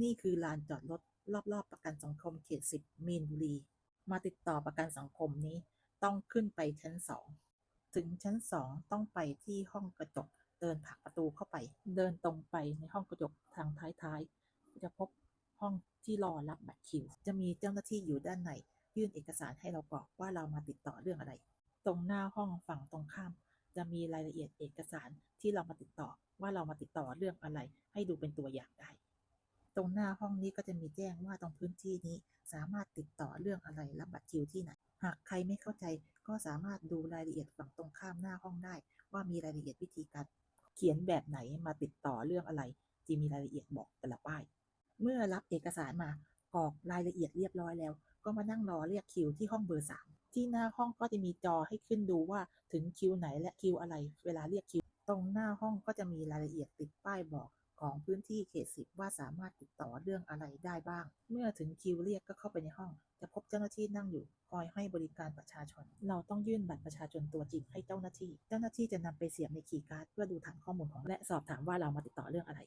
นี่คือลานจอดรถรอบๆประกันสังคมเขต10มีนบุรี มาติดต่อประกันสังคมนี้ต้องขึ้นไปชั้น2ถึงชั้น2ต้องไปที่ห้องกระจก เดินผลักประตูเข้าไป เดินตรงไปในห้องกระจกทางท้ายๆ จะพบห้องที่รอรับบัตรคิว จะมีเจ้าหน้าที่อยู่ด้านใน ยื่นเอกสารให้เรากรอกว่าเรามาติดต่อเรื่องอะไร ตรงหน้าห้องฝั่งตรงข้าม จะมีรายละเอียดเอกสารที่เรามาติดต่อว่าเรามาติดต่อเรื่องอะไร ให้ดูเป็นตัวอย่างได้ ตรงหน้าห้องนี้ก็จะมีแจ้งว่าตรงพื้นที่นี้สามารถติดต่อเรื่องอะไรรับบัตรคิวที่ไหน หากใครไม่เข้าใจก็สามารถดูรายละเอียดฝั่งตรงข้ามหน้าห้องได้ ว่ามีรายละเอียดวิธีการเขียนแบบไหนมาติดต่อเรื่องอะไรจะมีรายละเอียดบอกแต่ละป้าย เมื่อรับเอกสารมากรอกรายละเอียดเรียบร้อยแล้ว ก็มานั่งรอเรียกคิวที่ห้องเบอร์สามที่หน้าห้องก็จะมีจอให้ขึ้นดูว่าถึงคิวไหนและคิวอะไร เวลาเรียกคิว ตรงหน้าห้องก็จะมีรายละเอียดติดป้ายบอก ของพื้นที่เขตสิบว่าสามารถติดต่อเรื่องอะไรได้บ้าง เมื่อถึงคิวเรียกก็เข้าไปในห้อง จะพบเจ้าหน้าที่นั่งอยู่ คอยให้บริการประชาชน เราต้องยื่นบัตรประชาชนตัวจริงให้เจ้าหน้าที่ เจ้าหน้าที่จะนำไปเสียบในคีย์การ์ดเพื่อดูฐานข้อมูลของและสอบถามว่าเรามาติดต่อเรื่องอะไร